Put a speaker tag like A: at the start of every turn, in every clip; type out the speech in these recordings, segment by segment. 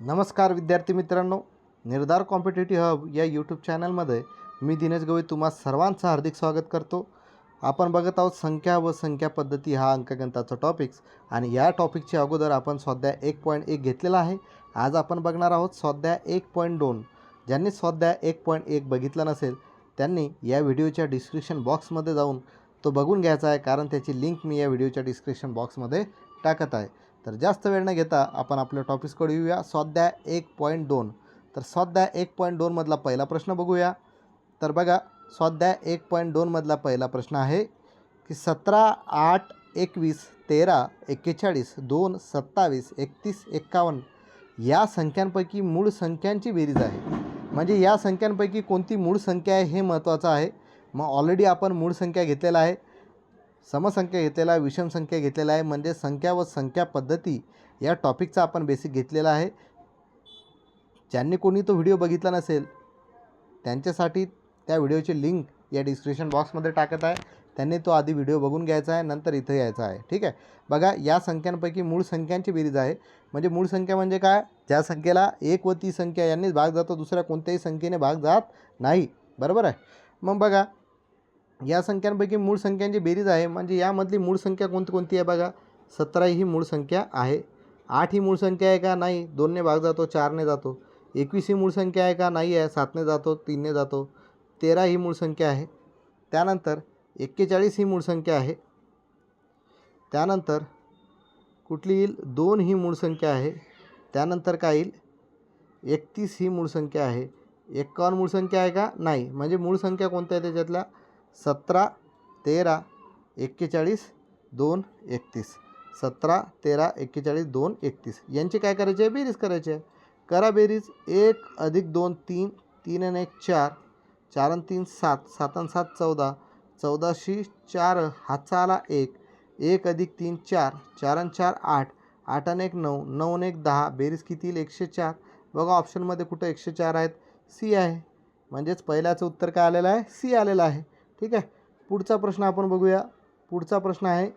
A: नमस्कार विद्यार्थी मित्रांनो निर्धार कॉम्पिटेटिव्ह हब या यूट्यूब चॅनलमध्ये मी दिनेश गवई तुम्हा सर्वांचं हार्दिक स्वागत करतो. आपण बघत आहोत संख्या व संख्या पद्धती हा अंकगणिताचा टॉपिक्स आणि या टॉपिकच्या अगोदर आपण स्वाध्याय एक पॉईंट एक घेतलेला आहे. आज आपण बघणार आहोत स्वाध्याय एक पॉईंट दोन. ज्यांनी स्वाध्याय एक पॉईंट एक बघितला नसेल त्यांनी या व्हिडिओच्या डिस्क्रिप्शन बॉक्समध्ये जाऊन तो बघून घ्यायचा आहे कारण त्याची लिंक मी या व्हिडिओच्या डिस्क्रिप्शन बॉक्समध्ये टाकत आहे. तर जास्त वेळ न घेता आपण आपल्या टॉपिक्सकडे येऊया. स्वाध्याय एक पॉईंट दोन. तर स्वाध्याय एक पॉईंट दोनमधला पहिला प्रश्न बघूया. तर बघा स्वाध्याय एक पॉईंट दोनमधला पहिला प्रश्न आहे की सतरा आठ एकवीस तेरा एक्केचाळीस दोन सत्तावीस एकतीस एक्कावन्न या संख्यांपैकी मूळ संख्यांची बेरीज आहे. म्हणजे या संख्यांपैकी कोणती मूळ संख्या आहे हे महत्त्वाचं आहे. मग ऑलरेडी आपण मूळ संख्या घेतलेला आहे. समसंख्या घेतलेला आहे विषम संख्या घेतलेला आहे म्हणजे संख्या व संख्या पद्धती या टॉपिकचा आपण बेसिक घेतलेला आहे. ज्यांनी कोणी तो व्हिडिओ बघितला नसेल त्यांच्यासाठी त्या व्हिडिओची लिंक या डिस्क्रिप्शन बॉक्समध्ये टाकत आहे. त्यांनी तो आधी व्हिडिओ बघून घ्यायचा आहे नंतर इथं यायचा आहे. ठीक आहे? बघा या संख्यांपैकी मूळ संख्यांची बेरीज आहे. म्हणजे मूळ संख्या म्हणजे काय? ज्या संख्येला एक व ती संख्या यांनीच भाग जातो दुसऱ्या कोणत्याही संख्येने भाग जात नाही. बरोबर आहे? मग बघा या संख्यांपैकी मूळ संख्यांची बेरीज आहे म्हणजे यामधली मूळ संख्या कोणती कोणती आहे बघा सतरा ही मूळ संख्या आहे आठ ही मूळ संख्या आहे का नाही दोनने भाग जातो चारने जातो एकवीस ही मूळ संख्या आहे का नाही आहे सातने जातो तीनने जातो तेरा ही मूळ संख्या आहे त्यानंतर एक्केचाळीस ही मूळ संख्या आहे त्यानंतर कुठली येईल दोन ही मूळ संख्या आहे त्यानंतर काय येईल एकतीस ही मूळ संख्या आहे एक्कावन्न मूळ संख्या आहे का नाही म्हणजे मूळ संख्या कोणत्या आहे त्याच्यातल्या सतरा तेरा एक्केचाळीस दोन एकतीस. सतरा तेरा एक्केचाळीस दोन एकतीस. यांची काय करायची? आहे बेरीज करायची. आहे करा बेरीज. एक अधिक दोन तीन. तीन आणि एक चार. चार आणि तीन सात. सात आणि सात चौदा. चौदाशी चार हातचा आला एक. एक अधिक तीन चार. चार आणि चार आठ. आठ आणि एक नऊ. नऊ आणि एक दहा. बेरीज किती? येईल एकशे चार. बघा ऑप्शनमध्ये कुठं एकशे चार आहेत? सी आहे. म्हणजेच पहिल्याचं उत्तर काय आलेलं आहे? सी आलेलं आहे. ठीक आहे? पुढचा प्रश्न आपण बघूया. पुढचा प्रश्न आहे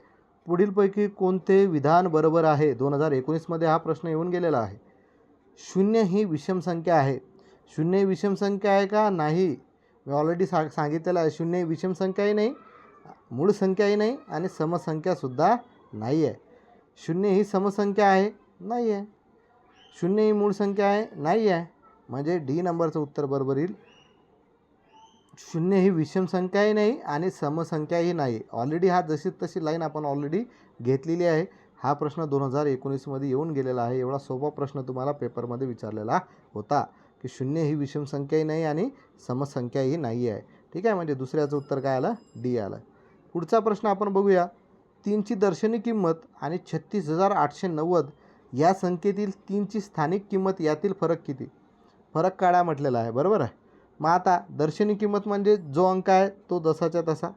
A: पुढीलपैकी कोणते विधान बरोबर आहे? दोन हजार एकोणीसमध्ये हा प्रश्न येऊन गेलेला आहे. शून्य ही विषम संख्या आहे. शून्य ही विषम संख्या आहे का? नाही. मी ऑलरेडी सा सांगितलेलं आहे. शून्य ही विषम संख्याही नाही मूळ संख्याही नाही आणि समसंख्यासुद्धा नाही आहे. शून्य ही समसंख्या आहे? नाही आहे. शून्य ही मूळ संख्या आहे? नाही आहे. म्हणजे डी नंबरचं उत्तर बरोबर येईल. शून्य ही विषम संख्याही नाही आणि समसंख्याही नाही. ऑलरेडी हा जशी तशी लाईन आपण ऑलरेडी घेतलेली आहे. हा प्रश्न दोन हजार एकोणीसमध्ये येऊन गेलेला आहे. एवढा सोपा प्रश्न तुम्हाला पेपरमध्ये विचारलेला होता की शून्य ही विषम संख्याही नाही आणि समसंख्याही नाही आहे. ठीक आहे म्हणजे दुसऱ्याचं उत्तर काय आलं? डी आलं. पुढचा प्रश्न आपण बघूया. तीनची दर्शनी किंमत आणि छत्तीस हजार आठशे नव्वद या संख्येतील तीनची स्थानिक किंमत यातील फरक किती? फरक काढा म्हटलेला आहे. बरोबर आहे? मग आता दर्शनी किंमत म्हणजे जो अंक आहे तो जसाच्या तसा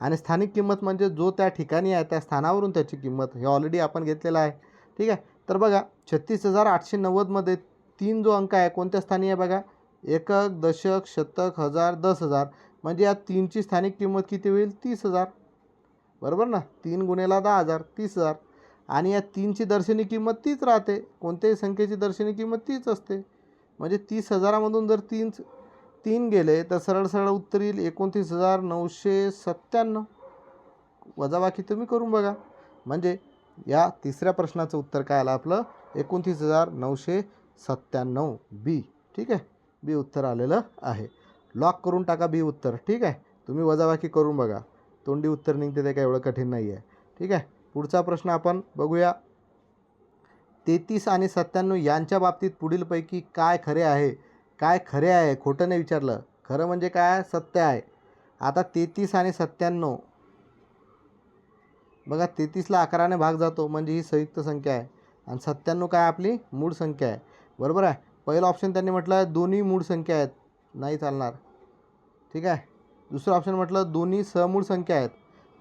A: आणि स्थानिक किंमत म्हणजे जो त्या ठिकाणी आहे त्या स्थानावरून त्याची किंमत हे ऑलरेडी आपण घेतलेलं आहे. ठीक आहे? तर बघा छत्तीस हजार आठशे नव्वदमध्ये तीन जो अंक आहे कोणत्या स्थानी आहे बघा? एकक दशक शतक हजार दस हजार म्हणजे या तीनची स्थानिक किंमत किती होईल? तीस हजार. बरोबर ना? तीन गुन्हेला दहा हजार तीस हजार. आणि या तीनची दर्शनी किंमत तीच राहते. कोणत्याही संख्येची दर्शनी किंमत तीच असते. म्हणजे तीस हजारामधून जर तीन तीन गेले तर सरळ सरळ उत्तर येईल एकोणतीस हजार नऊशे सत्त्याण्णव. वजाबाकी तुम्ही करून बघा. म्हणजे या तिसऱ्या प्रश्नाचं उत्तर काय आलं आपलं? एकोणतीस हजार नऊशे सत्त्याण्णव बी. ठीक आहे? बी उत्तर आलेलं आहे. लॉक करून टाका बी उत्तर. ठीक आहे? तुम्ही वजाबाकी करून बघा. तोंडी उत्तर निघते ते काय एवढं कठीण नाही आहे ठीक आहे? पुढचा प्रश्न आपण बघूया. तेहतीस आणि सत्त्याण्णव यांच्या बाबतीत पुढीलपैकी काय खरे आहे? काय खरे आहे खोटं नाही विचारलं. खरं म्हणजे काय? सत्य आहे. आता तेहतीस आणि सत्त्याण्णव. बघा तेहतीसला अकराने भाग जातो म्हणजे ही संयुक्त संख्या आहे. आणि सत्त्याण्णव काय आपली? मूळ संख्या आहे. बरोबर आहे? पहिलं ऑप्शन त्यांनी म्हटलं दोन्ही मूळ संख्या आहेत. नाही चालणार. ठीक आहे? दुसरं ऑप्शन म्हटलं दोन्ही समूळ संख्या आहेत.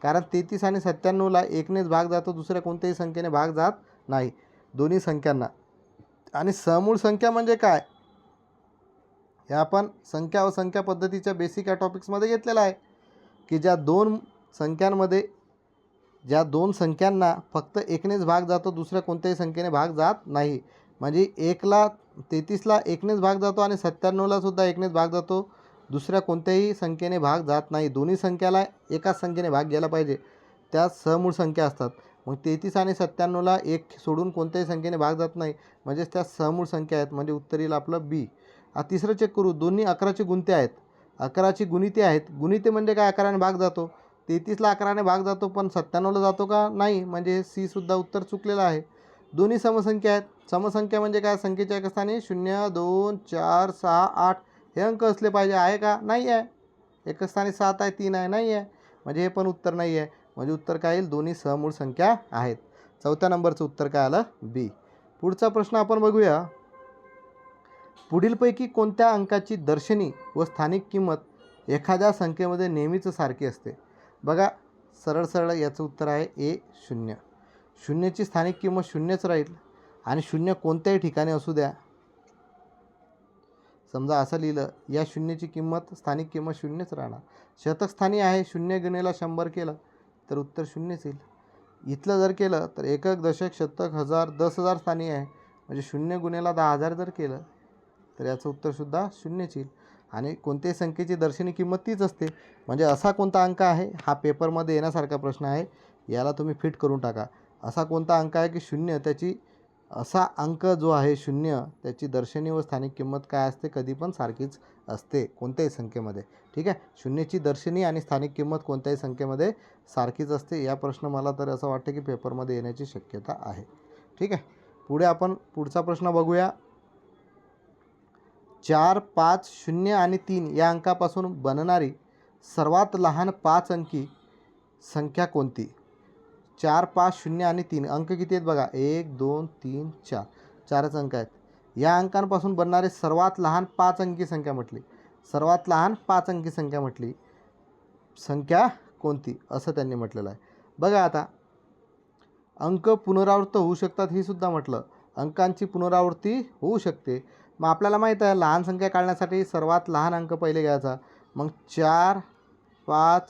A: कारण तेहतीस आणि सत्त्याण्णवला एकनेच भाग जातो दुसऱ्या कोणत्याही संख्येने भाग जात नाही. दोन्ही संख्यांना. आणि समूळ संख्या म्हणजे काय? हे आपण संख्या व संख्या पद्धतीच्या बेसिक या टॉपिक्समध्ये घेतलेलं आहे. की ज्या दोन संख्यांमध्ये ज्या दोन संख्यांना फक्त एकनेच भाग जातो दुसऱ्या कोणत्याही संख्येने भाग जात नाही. म्हणजे एकला तेहतीसला एकनेच भाग जातो आणि सत्त्याण्णवला सुद्धा एकनेच भाग जातो दुसऱ्या कोणत्याही संख्येने भाग जात नाही. दोन्ही संख्याला एकाच संख्येने भाग गेला पाहिजे. त्या सहमूळ संख्या असतात. मग तेहतीस आणि सत्त्याण्णवला एक सोडून कोणत्याही संख्येने भाग जात नाही. म्हणजेच त्या सहमूळ संख्या आहेत. म्हणजे उत्तर येईल आपलं बी तिसरं चेक करू. दोन्ही अकराचे गुणते आहेत. अकराची गुणिते आहेत. गुणिते म्हणजे काय? अकराने भाग जातो. तेहतीसला अकराने भाग जातो पण सत्त्याण्णवला जातो का? नाही. म्हणजे सीसुद्धा उत्तर चुकलेलं आहे. दोन्ही समसंख्या आहेत. समसंख्या म्हणजे काय? संख्येच्या एका स्थानी शून्य दोन चार सहा आठ हे अंक असले पाहिजे. आहे का? नाही आहे. एका स्थानी सात आहे तीन आहे नाही आहे. म्हणजे हे पण उत्तर नाही आहे. म्हणजे उत्तर काय येईल? दोन्ही सहमूळ संख्या आहेत. चौथ्या नंबरचं उत्तर काय आलं? बी पुढचा प्रश्न आपण बघूया. पुढीलपैकी कोणत्या अंकाची दर्शनी व स्थानिक किंमत एखाद्या संख्येमध्ये नेहमीच सारखी असते? बघा सरळ सरळ याचं उत्तर आहे ए शून्य. शून्यची स्थानिक किंमत शून्यच राहील आणि शून्य कोणत्याही ठिकाणी असू द्या. समजा असं लिहिलं या शून्यची किंमत स्थानिक किंमत शून्यच राहणार. शतक स्थानी आहे शून्य गुणेला शंभर केलं तर उत्तर शून्यच येईल. इथलं जर केलं तर एकक दशक शतक हजार दस हजार स्थानी आहे. म्हणजे शून्य गुणेला दहा हजार जर केलं तर याचं उत्तरसुद्धा शून्यच येईल. आणि कोणत्याही संख्येची दर्शनी किंमत तीच असते. म्हणजे असा कोणता अंक आहे? हा पेपरमध्ये येण्यासारखा प्रश्न आहे. याला तुम्ही फिट करून टाका. असा कोणता अंक आहे की शून्य? त्याची असा अंक जो आहे शून्य त्याची दर्शनी व स्थानिक किंमत काय असते? कधी पण सारखीच असते कोणत्याही संख्येमध्ये. ठीक आहे? शून्यची दर्शनी आणि स्थानिक किंमत कोणत्याही संख्येमध्ये सारखीच असते. या प्रश्न मला तर असं वाटतं की पेपरमध्ये येण्याची शक्यता आहे. ठीक आहे? पुढे आपण पुढचा प्रश्न बघूया. चार पाच शून्य आणि तीन या अंकापासून बनणारी सर्वात लहान पाच अंकी संख्या कोणती? चार पाच शून्य आणि तीन. अंक किती आहेत बघा? एक दोन तीन चार. चारच अंक आहेत. या अंकांपासून बनणारी सर्वात लहान पाच अंकी संख्या म्हटली. सर्वात लहान पाच अंकी संख्या म्हटली. संख्या कोणती? असं त्यांनी म्हटलेलं आहे. बघा आता. अंक पुनरावृत्त होऊ शकतात ही सुद्धा म्हटलं. अंकांची पुनरावृत्ती होऊ शकते. मग आपल्याला माहीत आहे लहान संख्या काढण्यासाठी सर्वात लहान अंक पहिले घ्यायचा. मग चार पाच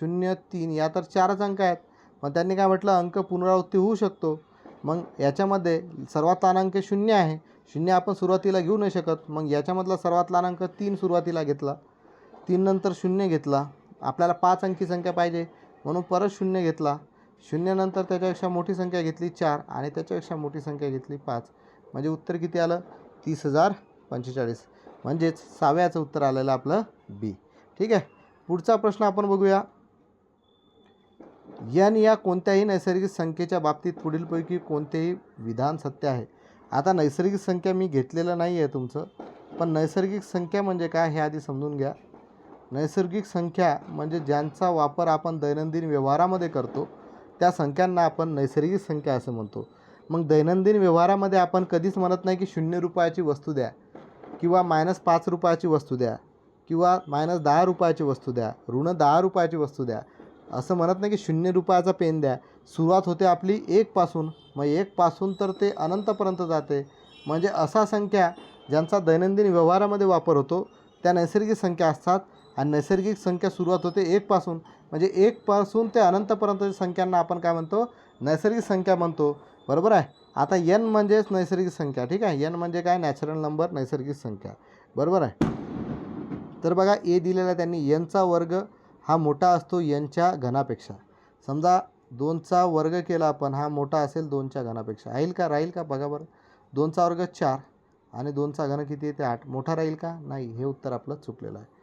A: शून्य तीन या तर चारच अंक आहेत. मग त्यांनी काय म्हटलं अंक पुनरावृत्ती होऊ शकतो. मग याच्यामध्ये सर्वात लहान अंक शून्य आहे. शून्य आपण सुरुवातीला घेऊ नाही शकत. मग याच्यामधला सर्वात लहान अंक तीन सुरुवातीला घेतला. तीन नंतर शून्य घेतला. आपल्याला पाच अंकी संख्या पाहिजे. म्हणून परत शून्य घेतला. शून्यनंतर त्याच्यापेक्षा मोठी संख्या घेतली चार आणि त्याच्यापेक्षा मोठी संख्या घेतली पाच. म्हणजे उत्तर किती आलं? तीस हजार पंचेचाळीस. म्हणजेच सहाव्याचं उत्तर आलेलं आपलं बी. ठीक आहे? पुढचा प्रश्न आपण बघूया. यन या कोणत्याही नैसर्गिक संख्येच्या बाबतीत पुढीलपैकी कोणतेही विधान सत्य आहे? आता नैसर्गिक संख्या मी घेतलेलं नाही आहे तुमचं पण नैसर्गिक संख्या म्हणजे काय हे आधी समजून घ्या. नैसर्गिक संख्या म्हणजे ज्यांचा वापर आपण दैनंदिन व्यवहारामध्ये करतो त्या संख्यांना आपण नैसर्गिक संख्या असं म्हणतो. मग दैनंदिन व्यवहारामध्ये आपण कधीच म्हणत नाही की शून्य रुपयाची वस्तू द्या किंवा मायनस पाच रुपयाची वस्तू द्या किंवा मायनस दहा रुपयाची वस्तू द्या ऋण दहा रुपयाची वस्तू द्या. असं म्हणत नाही की शून्य रुपयाचा पेन द्या. सुरुवात होते आपली एकपासून मग एकपासून तर ते अनंतपर्यंत जाते. म्हणजे असा संख्या ज्यांचा दैनंदिन व्यवहारामध्ये वापर होतो त्या नैसर्गिक संख्या असतात. आणि नैसर्गिक संख्या सुरुवात होते एकपासून म्हणजे एकपासून ते अनंतपर्यंतच्या संख्यांना आपण काय म्हणतो? नैसर्गिक संख्या म्हणतो. बरोबर आहे. आता एन म्हणजेच नैसर्गिक संख्या ठीक आहे? एन म्हणजे काय? नॅचरल नंबर नैसर्गिक संख्या. बरोबर आहे? तर बघा ए दिलेला आहे त्यांनी एनचा वर्ग हा मोठा असतो एनच्या घनापेक्षा. समजा दोनचा वर्ग केला आपण हा मोठा असेल दोनच्या घनापेक्षा. राहील का? राहील का? बघा बरं. दोनचा वर्ग चार आणि दोनचा घन किती येते आठ. मोठा राहील का? नाही. हे उत्तर आपलं चुकलेलं आहे.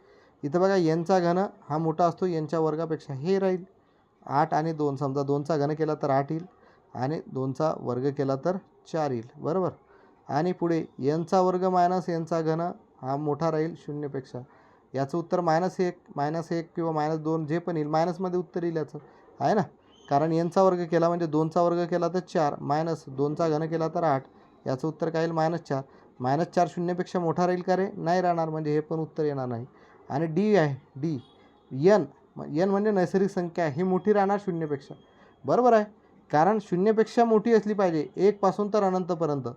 A: इथं बघा यांचा घन हा मोठा असतो यांच्या वर्गापेक्षा. हे राहील आठ आणि दोन. समजा दोनचा घन केला तर आठ येईल. आणि दोनचा वर्ग केला तर चार येईल. बरोबर? आणि पुढे यनचा वर्ग मायनस यांचा घन हा मोठा राहील शून्यपेक्षा. याचं उत्तर मायनस एक मायनस एक किंवा मायनस दोन जे पण येईल मायनसमध्ये उत्तर येईल याचं. आहे ना? कारण यांचा वर्ग केला म्हणजे दोनचा वर्ग केला तर चार मायनस दोनचा घन केला तर आठ. याचं उत्तर काय येईल? मायनस चार. मायनस चार शून्यपेक्षा मोठा राहील का रे? नाही राहणार म्हणजे हे पण उत्तर येणार नाही. आणि डी आहे डी. यन यन म्हणजे नैसर्गिक संख्या ही मोठी राहणार शून्यपेक्षा. बरोबर आहे? कारण शून्यपेक्षा मोठी असली पाहिजे. एकपासून तर अनंतपर्यंत.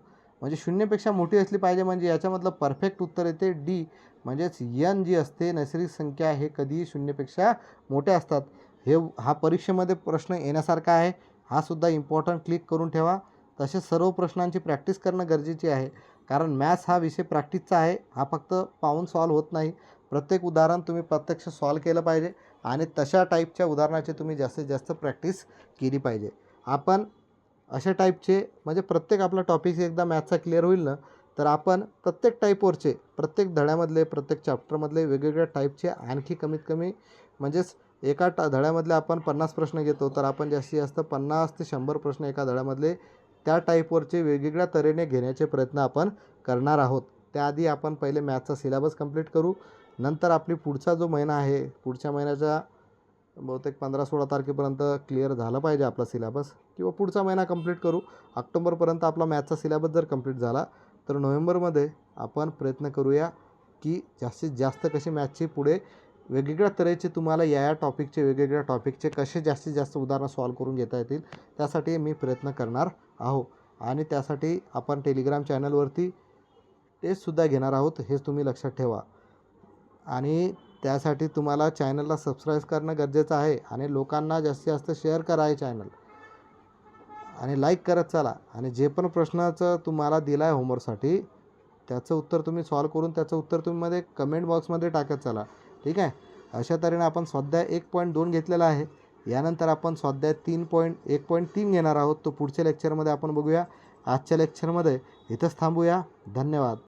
A: म्हणजे शून्यपेक्षा मोठी असली पाहिजे म्हणजे याच्यामधलं परफेक्ट उत्तर येते डी. म्हणजेच यन जी असते नैसर्गिक संख्या हे कधीही शून्यपेक्षा मोठे असतात. हे हा परीक्षेमध्ये प्रश्न येण्यासारखा आहे. हा सुद्धा इम्पॉर्टंट क्लिक करून ठेवा. तसे सर्व प्रश्नांची प्रॅक्टिस करणं गरजेची आहे. कारण मॅथ्स हा विषय प्रॅक्टिसचा आहे. हा फक्त पाहून सॉल्व होत नाही. प्रत्येक उदाहरण तुम्ही प्रत्यक्ष सॉल्व केलं पाहिजे. आणि तशा टाईपच्या उदाहरणाची तुम्ही जास्तीत जास्त प्रॅक्टिस केली पाहिजे. आपण अशा टाईपचे म्हणजे प्रत्येक आपला टॉपिक एकदा मॅथचा क्लिअर होईल ना तर आपण प्रत्येक टाईपवरचे प्रत्येक धड्यामधले प्रत्येक चॅप्टरमधले वेगवेगळ्या टाईपचे आणखी कमीत कमी म्हणजेच एका टा धड्यामधले आपण पन्नास प्रश्न घेतो तर आपण जास्तीत जास्त पन्नास ते शंभर प्रश्न एका धड्यामधले त्या टाईपवरचे वेगवेगळ्या तऱ्हेने घेण्याचे प्रयत्न आपण करणार आहोत. त्याआधी आपण पहिले मॅथचा सिलेबस कंप्लीट करू. नंतर आपली पुढचा जो महिना आहे पुढच्या महिन्याच्या बहुतेक पंधरा सोळा तारखेपर्यंत क्लिअर झालं पाहिजे आपला सिलेबस किंवा पुढचा महिना कंप्लीट करू. ऑक्टोबरपर्यंत आपला मॅथचा सिलेबस जर कंप्लीट झाला तर नोव्हेंबरमध्ये आपण प्रयत्न करूया की जास्तीत जास्त कशी मॅथ्सची पुढे वेगवेगळ्या तऱ्हेचे तुम्हाला या या टॉपिकचे वेगवेगळ्या टॉपिकचे कसे जास्तीत जास्त उदाहरणं सॉल्व करून घेता येतील त्यासाठी मी प्रयत्न करणार आहो. आणि त्यासाठी आपण टेलिग्राम चॅनलवरती टेस्टसुद्धा घेणार आहोत हेच तुम्ही लक्षात ठेवा. आणि त्यासाठी तुम्हाला चॅनलला सबस्क्राईब करणं गरजेचं आहे आणि लोकांना जास्तीत जास्त शेअर करा हे चॅनल. आणि लाईक करत चला. आणि जे पण प्रश्नाचं तुम्हाला दिलं आहे होमवर्कसाठी त्याचं उत्तर तुम्ही सॉल्व करून त्याचं उत्तर तुम्ही मध्ये कमेंट बॉक्समध्ये टाकत चला. ठीक आहे? अशा तऱ्हेने आपण स्वाध्याय एक पॉईंट दोन घेतलेला आहे. यानंतर आपण स्वाध्याय तीन पॉईंट एक पॉईंट तीन घेणार आहोत. तो पुढच्या लेक्चरमध्ये आपण बघूया. आजच्या लेक्चरमध्ये इथंच थांबूया. धन्यवाद.